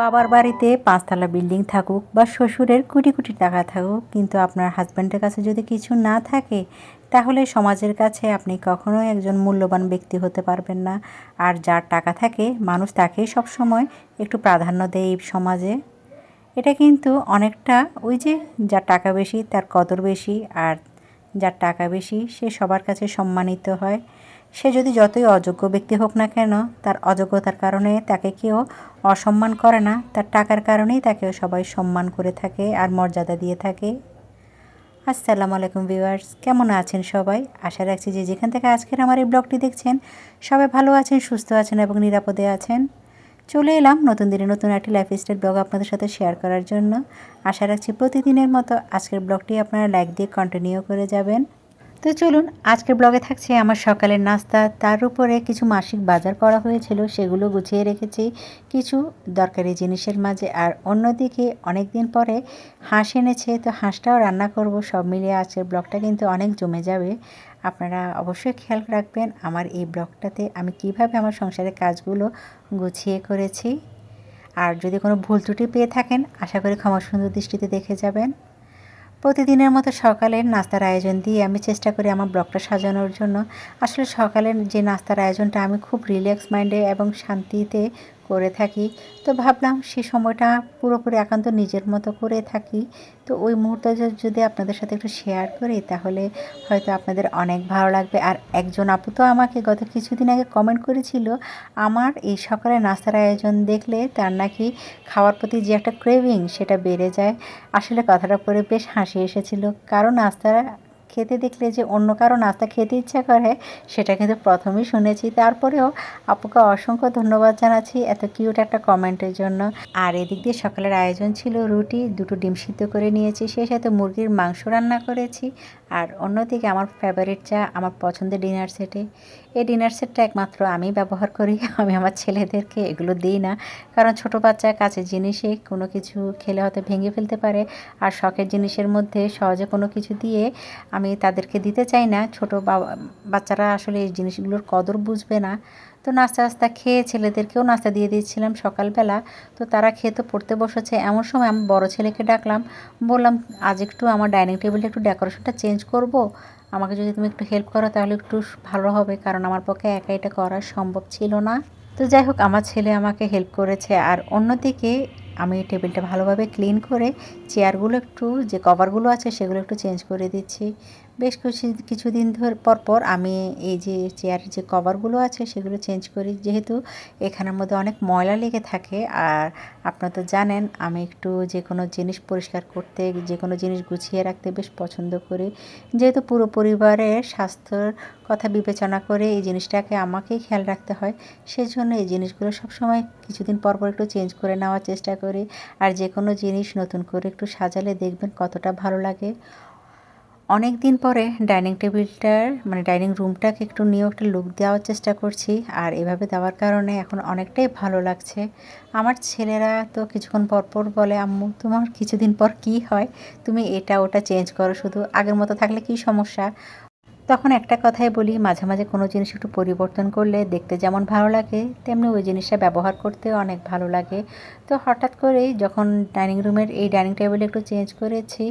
বাবার বাড়িতে পাঁচতলা বিল্ডিং থাকুক বা শ্বশুরের কোটি কোটি টাকা থাকুক, কিন্তু আপনার হাজব্যান্ডের কাছে যদি কিছু না থাকে, তাহলে সমাজের কাছে আপনি কখনোই একজন মূল্যবান ব্যক্তি হতে পারবেন না। আর যার টাকা থাকে, মানুষ তাকেই সবসময় একটু প্রাধান্য দেয় এই সমাজে। এটা কিন্তু অনেকটা ওই যে যার টাকা বেশি, তার কদর বেশি, আর যার টাকা বেশি, সে সবার কাছে সম্মানিত হয়। সে যদি যতই অযোগ্য ব্যক্তি হোক না কেন, তার অযোগ্যতার কারণে তাকে কেউ অসম্মান করে না, তার টাকার কারণেই তাকে সবাই সম্মান করে থাকে আর মর্যাদা দিয়ে থাকে। আসসালামু আলাইকুম ভিউয়ার্স, কেমন আছেন সবাই? আশা রাখছি যে যেখান থেকে আজকের আমার এই ব্লগটি দেখছেন, সবাই ভালো আছেন, সুস্থ আছেন এবং নিরাপদে আছেন। চলে এলাম নতুন দিনে নতুন একটি লাইফস্টাইল ব্লগ আপনাদের সাথে শেয়ার করার জন্য। আশা রাখছি প্রতিদিনের মতো আজকের ব্লগটি আপনারা লাইক দিয়ে কন্টিনিউ করে যাবেন। তো চলুন, আজকের ব্লগে থাকছে আমার সকালের নাস্তা। তার উপরে কিছু মাসিক বাজার করা হয়েছিল, সেগুলো গুছিয়ে রেখেছি। কিছু দরকারি জিনিসের মাঝে, আর অন্যদিকে অনেক দিন পরে হাঁস এনেছে, তো হাঁসটাও রান্না করব। সব মিলিয়ে আজকের ব্লগটা কিন্তু অনেক জমে যাবে। আপনারা অবশ্যই খেয়াল রাখবেন, আমার এই ব্লগটাতে আমি কীভাবে আমার সংসারের কাজগুলো গুছিয়ে করেছি। আর যদি কোনো ভুল ত্রুটি পেয়ে থাকেন, আশা করি ক্ষমা সুন্দর দৃষ্টিতে দেখে যাবেন। প্রতিদিনের মতো সকালের নাস্তার আয়োজন দিয়ে আমি চেষ্টা করি আমার ব্লগটা সাজানোর জন্য। আসলে সকালের যে নাস্তার আয়োজনটা আমি খুব রিল্যাক্স মাইন্ডে এবং শান্তিতে করে থাকি। তো ভাবলাম সে সময়টা পুরোপুরি একান্ত নিজের মতো করে থাকি। তো ওই মুহূর্তে যদি আপনাদের সাথে একটু শেয়ার করি, তাহলে হয়তো আপনাদের অনেক ভালো লাগবে। আর একজন আপু তো আমাকে গত কিছুদিন আগে কমেন্ট করেছিল, আমার এই সকালে নাস্তার আয়োজন দেখলে তার নাকি খাওয়ার প্রতি যে একটা ক্রেভিং সেটা বেড়ে যায়। আসলে কথাটা পরে বেশ হাসি এসেছিল। কারণ নাস্তা খেতে দেখলে যে অন্য কারও নাস্তা খেতে ইচ্ছা করে, সেটা কিন্তু প্রথমেই শুনেছি। তারপরেও আপুকে অসংখ্য ধন্যবাদ জানাচ্ছি এত কিউট একটা কমেন্টের জন্য। আর এদিক দিয়ে সকালের আয়োজন ছিল রুটি, দুটো ডিম সিদ্ধ করে নিয়েছি, সেই সাথে মুরগির মাংস রান্না করেছি। আর অন্যদিকে আমার ফেভারিট চা, আমার পছন্দের ডিনার সেটে এই ডিনার সেটটা একমাত্র আমি ব্যবহার করি, আমি আমার ছেলেদেরকে এগুলো দিই না। কারণ ছোট বাচ্চা কাছের জিনিসে কোনো কিছু খেলে হয়তো ভেঙে ফেলতে পারে। আর শখের জিনিসের মধ্যে সহজে কোনো কিছু দিয়ে আমি তাদেরকে দিতে চাই না। ছোট বাচ্চারা আসলে এই জিনিসগুলোর কদর বুঝবে না। তো নাস্তা নাস্তা খেয়ে ছেলেদেরকেও নাস্তা দিয়ে দিয়েছিলাম সকালবেলা। তো তারা খেয়ে তো পড়তে বসেছে। এমন সময় আমি বড় ছেলেকে ডাকলাম। বললাম, আজ একটু আমার ডাইনিং টেবিলটা একটু ডেকোরেশনটা চেঞ্জ করব। আমাকে যদি তুমি একটু হেল্প করো তাহলে একটু ভালো হবে, কারণ আমার পক্ষে একা এটা করা সম্ভব ছিল না। তো যাই হোক, আমার ছেলে আমাকে হেল্প করেছে। আর অন্যদিকে আমি টেবিলটা ভালোভাবে ক্লিন করে চেয়ারগুলো একটু, যে কভারগুলো আছে সেগুলো একটু চেঞ্জ করে দিচ্ছি। বেশ কিছু, কিছুদিন ধর, পর পর আমি এই যে চেয়ারের যে কভারগুলো আছে সেগুলো চেঞ্জ করি। যেহেতু এখানের মধ্যে অনেক ময়লা লেগে থাকে, আর আপনারা তো জানেন আমি একটু যে কোনো জিনিস পরিষ্কার করতে, যে কোনো জিনিস গুছিয়ে রাখতে বেশ পছন্দ করি। যেহেতু পুরো পরিবারের স্বাস্থ্যর কথা বিবেচনা করে এই জিনিসটাকে আমাকেই খেয়াল রাখতে হয়, সেজন্য এই জিনিসগুলো সবসময় কিছুদিন পর পর একটু চেঞ্জ করে নেওয়ার চেষ্টা করি আর যে কোনো জিনিস নতুন করে একটু সাজালে দেখবেন কতটা ভালো লাগে। অনেক দিন পরে ডাইনিং টেবিলটার মানে ডাইনিং রুমটাকে একটু নিয়েও একটা লুক দেওয়ার চেষ্টা করছি আর এভাবে দেওয়ার কারণে এখন অনেকটাই ভালো লাগছে। আমার ছেলেরা তো কিছুক্ষণ পর পর বলে, আম্মু, তোমার কিছুদিন পর কি হয়? তুমি এটা ওটা চেঞ্জ করো, শুধু আগের মতো থাকলে কি সমস্যা? তখন একটা কথাই বলি, মাঝে মাঝে কোনো জিনিস একটু পরিবর্তন করলে দেখতে যেমন ভালো লাগে, তেমনি ওই জিনিসটা ব্যবহার করতে অনেক ভালো লাগে। তো হঠাৎ করেই যখন ডাইনিং রুমের এই ডাইনিং টেবিল একটু চেঞ্জ করেছি,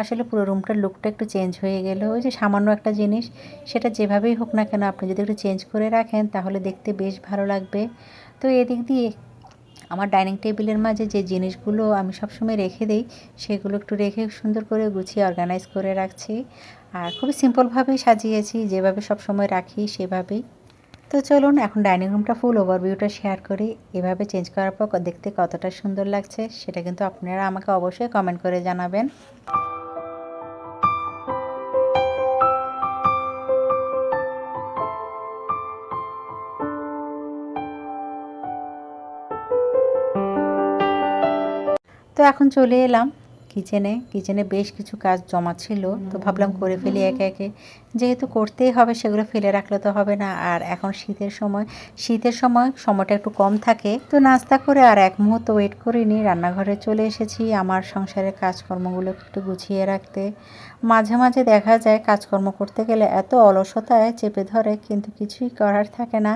আসলে পুরো রুমটার লুকটা একটু চেঞ্জ হয়ে গেল। ওই যে সামান্য একটা জিনিস, সেটা যেভাবেই হোক না কেন আপনি যদি একটু চেঞ্জ করে রাখেন, তাহলে দেখতে বেশ ভালো লাগবে। তো এদিক দিয়ে আমার ডাইনিং টেবিলের মাঝে যে জিনিসগুলো আমি সবসময় রেখে দিই, সেগুলো একটু রেখে সুন্দর করে গুছিয়ে অর্গানাইজ করে রাখছি। আর খুবই সিম্পলভাবেই সাজিয়েছি, যেভাবে সব সময় রাখি সেভাবেই। তো চলুন, এখন ডাইনিং রুমটা ফুল ওভারভিউটা শেয়ার করি। এভাবে চেঞ্জ করার পর দেখতে কতটা সুন্দর লাগছে, সেটা কিন্তু আপনারা আমাকে অবশ্যই কমেন্ট করে জানাবেন। তো এখন চলে এলাম কিচেনে কিচেনে বেশ কিছু কাজ জমা ছিল তো ভাবলাম করে ফেলি একে একে। যেহেতু করতেই হবে সেগুলো ফেলে রাখলে তো হবে না। আর এখন শীতের সময় শীতের সময় সময়টা একটু কম থাকে। তো নাস্তা করে আর এক মুহূর্ত ওয়েট করিনি রান্নাঘরে চলে এসেছি। আমার সংসারের কাজকর্মগুলো একটু গুছিয়ে রাখতে। মাঝে মাঝে দেখা যায় কাজকর্ম করতে গেলে এত অলসতায় চেপে ধরে, কিন্তু কিছুই করার থাকে না।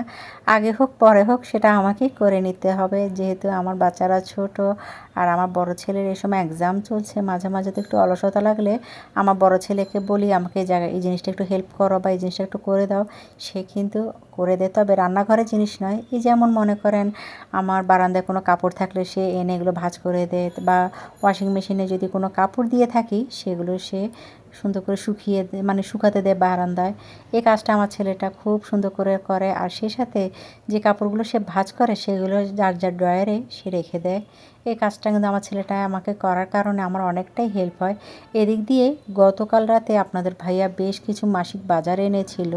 আগে হোক, পরে হোক, সেটা আমাকেই করে নিতে হবে। যেহেতু আমার বাচ্চারা ছোট আর আমার বড় ছেলের এই সময় এক্সাম চলছে, মাঝে মাঝে তো একটু অলসতা লাগলে আমার বড় ছেলেকে বলি, আমাকে এই জায়গায়, এই জিনিসটা একটু হেল্প করো বা এই জিনিসটা একটু করে দাও। সে কিন্তু করে দেয়। তবে রান্নাঘরের জিনিস নয়, এই যেমন মনে করেন আমার বারান্দায় কোনো কাপড় থাকলে সে এনে এগুলো ভাজ করে দেয় বা ওয়াশিং মেশিনে যদি কোনো কাপড় দিয়ে থাকি, সেগুলো সে সুন্দর করে শুকিয়ে মানে শুকাতে দেয় বারান্দায়। এই কাজটা আমার ছেলেটা খুব সুন্দর করে করে আর সেই সাথে যে কাপড়গুলো সে ভাজ করে, সেগুলো যার যার ড্রয়ারে সে রেখে দেয়। এই কাজটা কিন্তু আমার ছেলেটা আমাকে করার কারণে আমার অনেকটাই হেল্প হয়। এদিক দিয়ে গতকাল রাতে আপনাদের ভাইয়া বেশ কিছু মাসিক বাজার এনেছিল।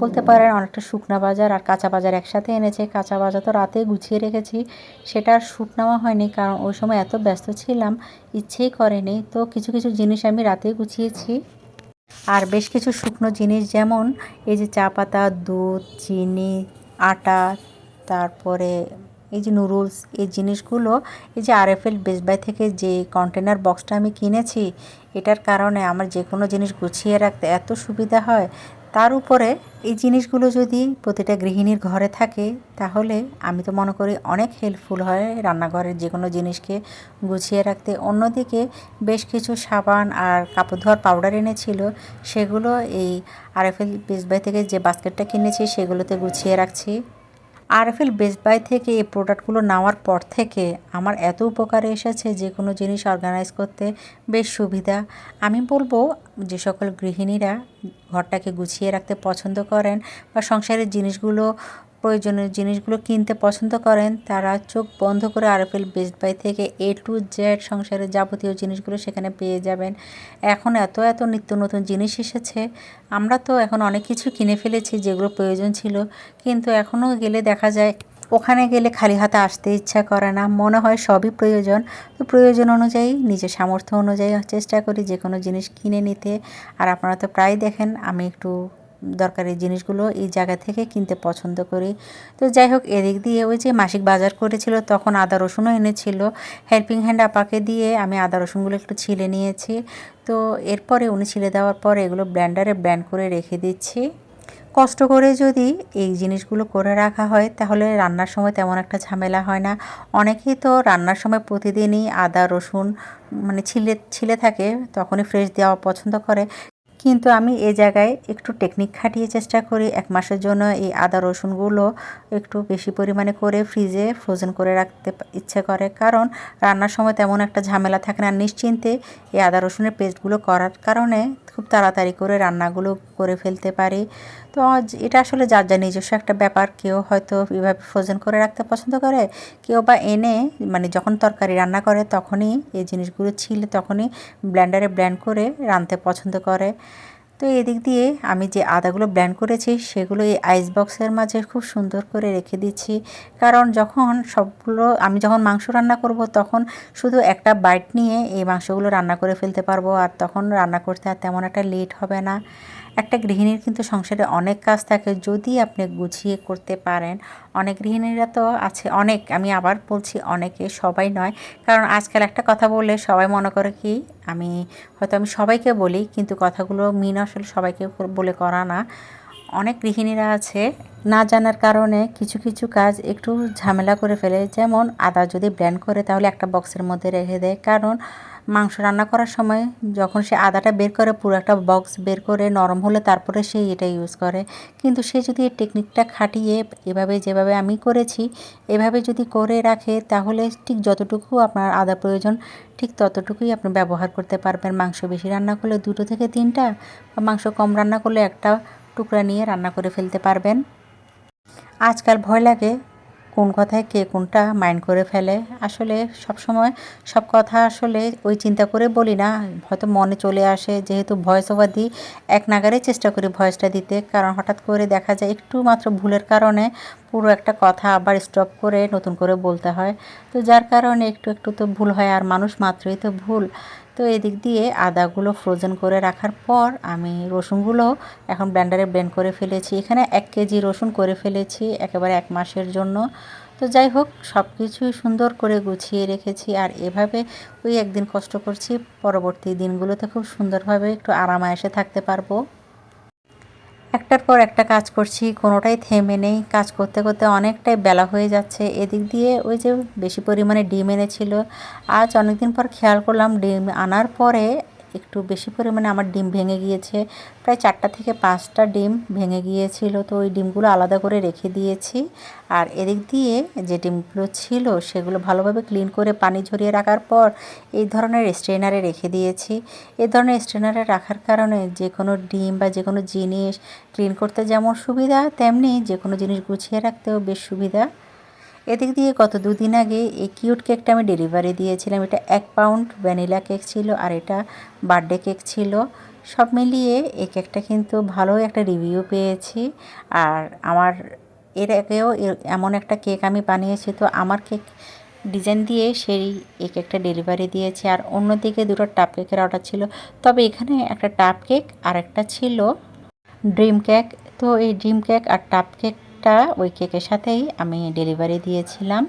বলতে পারেন অনেকটা শুকনা বাজার আর কাঁচা বাজার একসাথে এনেছে। কাঁচা বাজার তো রাতে গুছিয়ে রেখেছি। সেটা আর শ্যুট নেওয়া হয়নি কারণ ওই সময় এত ব্যস্ত ছিলাম ইচ্ছেই করেনি। তো কিছু কিছু জিনিস আমি রাতেই গুছিয়েছি। আর বেশ কিছু শুকনো জিনিস যেমন এই যে চা পাতা দুধ চিনি আটা তারপরে এই যে নুডলস এই জিনিসগুলো, এই যে আরএফএল বেস্ট বাই থেকে যে কন্টেনার বক্সটা আমি কিনেছি, এটার কারণে আমার যে কোনো জিনিস গুছিয়ে রাখতে এত সুবিধা হয়। তার উপরে এই জিনিসগুলো যদি প্রতিটা গৃহিণীর ঘরে থাকে, তাহলে আমি তো মনে করি অনেক হেল্পফুল হয় রান্নাঘরের যে কোনো জিনিসকে গুছিয়ে রাখতে। অন্যদিকে বেশ কিছু সাবান আর কাপড় ধোয়ার পাউডার এনেছিল, সেগুলো এই আরএফএল বেস্ট বাই থেকে যে বাস্কেটটা কিনেছি, সেগুলোতে গুছিয়ে রাখছি। আরএফএল বেস্ট বাই থেকে এই প্রোডাক্টগুলো নেওয়ার পর থেকে আমার এত উপকারে এসেছে যে কোনো জিনিস অর্গানাইজ করতে বেশ সুবিধা। আমি বলব যে সকল গৃহিণীরা ঘরটাকে গুছিয়ে রাখতে পছন্দ করেন বা সংসারের জিনিসগুলো প্রয়োজনীয় জিনিসগুলো কিনতে পছন্দ করেন, তারা চোখ বন্ধ করে আরএফএল, বেস্ট বাই থেকে এ টু জেড সংসারের যাবতীয় জিনিসগুলো সেখানে পেয়ে যাবেন। এখন এত এত নিত্য নতুন জিনিস এসেছে, আমরা তো এখন অনেক কিছু কিনে ফেলেছি যেগুলো প্রয়োজন ছিল, কিন্তু এখনও গেলে দেখা যায় ওখানে গেলে খালি হাতে আসতে ইচ্ছা করে না, মনে হয় সবই প্রয়োজন। তো প্রয়োজন অনুযায়ী, নিজের সামর্থ্য অনুযায়ী চেষ্টা করি যে কোনো জিনিস কিনে নিতে। আর আপনারা তো প্রায় দেখেন, আমি একটু দরকারি জিনিসগুলো এই জায়গা থেকে কিনতে পছন্দ করি। তো যাই হোক, এদিক দিয়ে ওই যে মাসিক বাজার করেছিল, তখন আদা রসুনও এনেছিল। হেল্পিং হ্যান্ড আপাকে দিয়ে আমি আদা রসুনগুলো একটু ছিলে নিয়েছি। তো এরপরে উনি ছিলে দেওয়ার পরে এগুলো ব্ল্যান্ডারে ব্ল্যান্ড করে রেখে দিচ্ছি। কষ্ট করে যদি এই জিনিসগুলো করে রাখা হয়, তাহলে রান্নার সময় তেমন একটা ঝামেলা হয় না। অনেকেই তো রান্নার সময় প্রতিদিনই আদা রসুন মানে ছিলে ছিলে থাকে, তখনই ফ্রেশ দেওয়া পছন্দ করে। কিন্তু আমি এ জায়গায় একটু টেকনিক খাটিয়ে চেষ্টা করি। এক মাসের জন্য এই আদা রসুনগুলো একটু বেশি পরিমাণে করে ফ্রিজে ফ্রোজেন করে রাখতে ইচ্ছে করে। কারণ রান্নার সময় তেমন একটা ঝামেলা থাকে না। নিশ্চিন্তে এই আদা রসুনের পেস্টগুলো করার কারণে খুব তাড়াতাড়ি করে রান্নাগুলো করে ফেলতে পারি। তো এটা আসলে যার যা নিজস্ব একটা ব্যাপার, কেউ হয়তো এভাবে ফ্রোজেন করে রাখতে পছন্দ করে, কেউ বা এনে মানে যখন তরকারি রান্না করে তখনই এই জিনিসগুলো ছিলে তখনই ব্ল্যান্ডারে ব্ল্যান্ড করে রাঁধতে পছন্দ করে। তো এদিক দিয়ে আমি যে আদাগুলো ব্ল্যান্ড করেছি, সেগুলো এই আইস বক্সের মাঝে খুব সুন্দর করে রেখে দিচ্ছি। কারণ যখন সবগুলো, আমি যখন মাংস রান্না করব, তখন শুধু একটা বাইট নিয়ে এই মাংসগুলো রান্না করে ফেলতে পারব। আর তখন রান্না করতে আর তেমন একটা লেট হবে না। একটা গৃহিণীর কিন্তু সংসারে অনেক কাজ থাকে, যদি আপনি গুছিয়ে করতে পারেন। অনেক গৃহিণীরা তো আছে, অনেক, আমি আবার বলছি অনেকে, সবাই নয়। কারণ আজকাল একটা কথা বললে সবাই মনে করে কি, আমি হয়তো আমি সবাইকে বলি, কিন্তু কথাগুলো মিন আসলে সবাইকে বলে করা না। অনেক গৃহিণীরা আছে, না জানার কারণে কিছু কিছু কাজ একটু ঝামেলা করে ফেলে। যেমন আদা যদি ব্র্যান্ড করে তাহলে একটা বক্সের মধ্যে রেখে দেয়। কারণ মাংস রান্না করার সময় যখন সে আদাটা বের করে, পুরো একটা বক্স বের করে নরম হলে তারপরে সে এটা ইউজ করে। কিন্তু সে যদি এই টেকনিকটা খাটিয়ে এভাবে যেভাবে আমি করেছি, এভাবে যদি করে রাখে, তাহলে ঠিক যতটুকু আপনার আদা প্রয়োজন, ঠিক ততটুকুই আপনি ব্যবহার করতে পারবেন। মাংস বেশি রান্না করলে দুটো থেকে তিনটা, বা মাংস কম রান্না করলে একটা টুকরা নিয়ে রান্না করে ফেলতে পারবেন। আজকাল ভয় লাগে কোন কথায় কে কোনটা মাইন্ড করে ফেলে। আসলে সব সময় সব কথা আসলে ওই চিন্তা করে বলি না। হয়তো মনে চলে আসে, যেহেতু ভয়েস ওভার দিই, এক নাগারে চেষ্টা করি ভয়েসটা দিতে। কারণ হঠাৎ করে দেখা যায় একটু মাত্র ভুলের কারণে পুরো একটা কথা আবার স্টপ করে নতুন করে বলতে হয়। তো যার কারণে একটু একটু তো ভুল হয়, আর মানুষ মাত্রই তো ভুল। তো এদিক দিয়ে আদাগুলো ফ্রোজেন করে রাখার পর আমি রসুনগুলো এখন ব্লেন্ডারে ব্লেন্ড করে ফেলেছি। এখানে এক কেজি রসুন করে ফেলেছি একেবারে এক মাসের জন্য। তো যাই হোক সব কিছুই সুন্দর করে গুছিয়ে রেখেছি, আর এভাবে ওই একদিন কষ্ট করছি, পরবর্তী দিনগুলোতে খুব সুন্দরভাবে একটু আরামায়েসে থাকতে পারব। একটার পর একটা কাজ করছি, কোনোটাই থেমে নেই। কাজ করতে করতে অনেকটাই বেলা হয়ে যাচ্ছে। এদিক দিয়ে ওই যে বেশি পরিমাণে ডিম এনেছিল। আজ অনেকদিন পর খেয়াল করলাম, ডিম আনার পরে একটু বেশি পরিমাণে আমার ডিম ভেঙে গিয়েছে। প্রায় চারটা থেকে পাঁচটা ডিম ভেঙে গিয়েছিল, তো ওই ডিমগুলো আলাদা করে রেখে দিয়েছি। আর এদিক দিয়ে যে ডিমগুলো ছিল, সেগুলো ভালোভাবে ক্লিন করে পানি ঝরিয়ে রাখার পর এই ধরনের স্ট্রেনারে রেখে দিয়েছি। এই ধরনের স্ট্রেনারে রাখার কারণে যে কোনো ডিম বা যে কোনো জিনিস ক্লিন করতে যেমন সুবিধা, তেমনি যে কোনো জিনিস গুছিয়ে রাখতেও বেশ সুবিধা। এদিক দিয়ে গত দুদিন আগে এই কিউট কেকটা আমি ডেলিভারি দিয়েছিলাম। এটা এক পাউন্ড ভ্যানিলা কেক ছিল আর এটা বার্থডে কেক ছিল। সব মিলিয়ে এই কেকটা কিন্তু ভালো একটা রিভিউ পেয়েছি। আর আমার এর আগেও এমন একটা কেক আমি বানিয়েছি, তো আমার কেক ডিজাইন দিয়ে সেই এই কেকটা ডেলিভারি দিয়েছে। আর অন্যদিকে দুটো টাপ কেকের অর্ডার ছিল। তবে এখানে একটা টাপ কেক আর একটা ছিল ড্রিম কেক তো এই ড্রিম কেক আর টাপ কেক কেকটা ওই কেকের সাথেই আমি ডেলিভারি দিয়েছিলাম।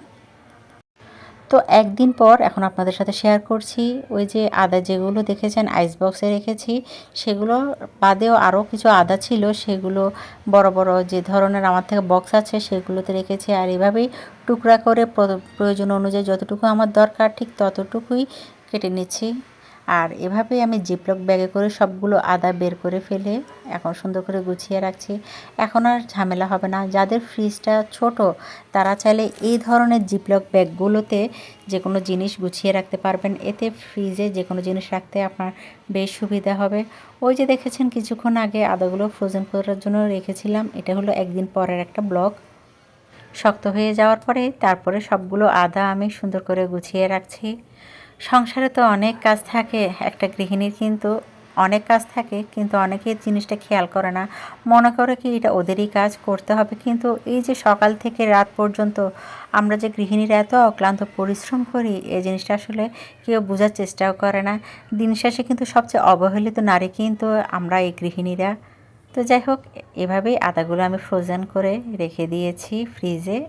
তো একদিন পর এখন আপনাদের সাথে শেয়ার করছি, ওই যে আদা যেগুলো দেখেছেন আইস বক্সে রেখেছি, সেগুলো বাদেও আরও কিছু আদা ছিল, সেগুলো বড় বড় যে ধরনের আমার থেকে বক্স আছে সেগুলোতে রেখেছি। আর এভাবেই টুকরা করে প্রয়োজন অনুযায়ী যতটুকু আমার দরকার ঠিক ততটুকুই কেটে নিচ্ছি। আর এভাবেই আমি জিপলক ব্যাগে করে সবগুলো আদা বের করে ফেলে এখন সুন্দর করে গুছিয়ে রাখছি। এখন আর ঝামেলা হবে না। যাদের ফ্রিজটা ছোট, তারা চাইলে এই ধরনের জিপলক ব্যাগগুলোতে যে কোনো জিনিস গুছিয়ে রাখতে পারবেন। এতে ফ্রিজে যে কোনো জিনিস রাখতে আপনার বেশ সুবিধা হবে। ওই যে দেখেছেন কিছুক্ষণ আগে আদাগুলো ফ্রোজেন করার জন্য রেখেছিলাম। এটা হলো একদিন পরের একটা ব্লক শক্ত হয়ে যাওয়ার পরে তারপরে সবগুলো আদা আমি সুন্দর করে গুছিয়ে রাখছি। সংসারে তো অনেক কাজ থাকে, একটা গৃহিণীর কিন্তু অনেক কাজ থাকে, কিন্তু অনেকেই জিনিসটা খেয়াল করে না। মনে করে কি এটা ওদেরই কাজ করতে হবে, কিন্তু এই যে সকাল থেকে রাত পর্যন্ত আমরা যে গৃহিণীরা এত অক্লান্ত পরিশ্রম করি, এই জিনিসটা আসলে কেউ বোঝার চেষ্টাও করে না। দিন শেষে কিন্তু সবচেয়ে অবহেলিত নারী কিন্তু আমরা এই গৃহিণীরা। তো যাই হোক, এভাবেই আদাগুলো আমি ফ্রোজেন করে রেখে দিয়েছি ফ্রিজে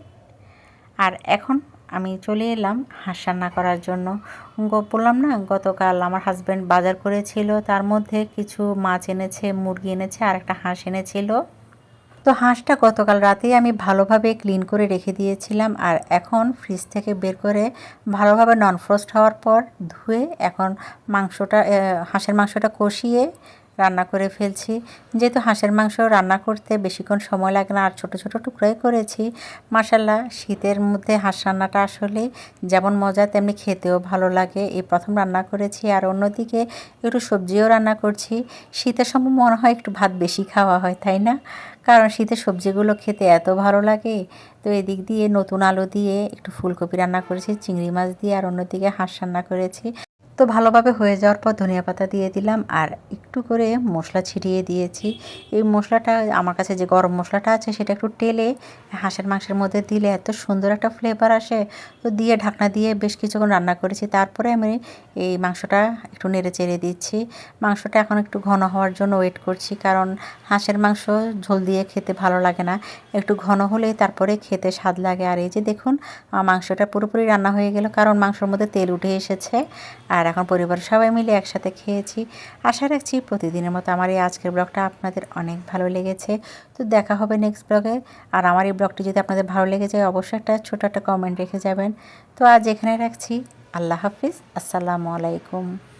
আর এখন আমি চলে এলাম হাঁস রান্না করার জন্য। বললাম না, গতকাল আমার হাজব্যান্ড বাজার করেছিল, তার মধ্যে কিছু মাছ এনেছে, মুরগি এনেছে, আর একটা হাঁস এনেছিল। তো হাঁসটা গতকাল রাতেই আমি ভালোভাবে ক্লিন করে রেখে দিয়েছিলাম, আর এখন ফ্রিজ থেকে বের করে ভালোভাবে নন ফ্রস্ট হওয়ার পর ধুয়ে এখন মাংসটা হাঁসের মাংসটা কষিয়ে রান্না করে ফেলছি। যেহেতু হাঁসের মাংস রান্না করতে বেশিক্ষণ সময় লাগে না, আর ছোটো ছোটো টুকরোই করেছি মাসাল্লাহ শীতের মধ্যে হাঁস রান্নাটা আসলে যেমন মজা, তেমনি খেতেও ভালো লাগে। এই প্রথম রান্না করেছি, আর অন্যদিকে একটু সবজিও রান্না করছি। শীতের সময় মনে হয় একটু ভাত বেশি খাওয়া হয়, তাই না? কারণ শীতের সবজিগুলো খেতে এত ভালো লাগে। তো এদিক দিয়ে নতুন আলু দিয়ে একটু ফুলকপি রান্না করেছি, চিংড়ি মাছ দিয়ে, আর অন্যদিকে হাঁস রান্না করেছি। তো ভালোভাবে হয়ে যাওয়ার পর ধনিয়া পাতা দিয়ে দিলাম আর একটু করে মশলা ছিটিয়ে দিয়েছি। এই মশলাটা, আমার কাছে যে গরম মশলাটা আছে সেটা একটু টেলে, হাঁসের মাংসের মধ্যে দিলে এত সুন্দর একটা ফ্লেভার আসে। তো দিয়ে ঢাকনা দিয়ে বেশ কিছুক্ষণ রান্না করেছি। তারপরে আমি এই মাংসটা একটু নেড়ে চেড়ে দিচ্ছি। মাংসটা এখন একটু ঘন হওয়ার জন্য ওয়েট করছি কারণ হাঁসের মাংস ঝোল দিয়ে খেতে ভালো লাগে না। একটু ঘন হলে তারপরে খেতে স্বাদ লাগে। আর এই যে দেখুন মাংসটা পুরোপুরি রান্না হয়ে গেল কারণ মাংসর মধ্যে তেল উঠে এসেছে। আর আর এখন পরিবারের সবাই মিলে একসাথে খেয়েছি। আশা রাখছি প্রতিদিনের মতো আমার এই আজকের ব্লগটা আপনাদের অনেক ভালো লেগেছে। তো দেখা হবে নেক্সট ব্লগে আর আমার এই ব্লগটি যদি আপনাদের ভালো লেগে যায়, অবশ্যই একটা ছোটো একটা কমেন্ট রেখে যাবেন। তো আজ এখানে রাখছি। আল্লাহ হাফিজ। আসসালামু আলাইকুম।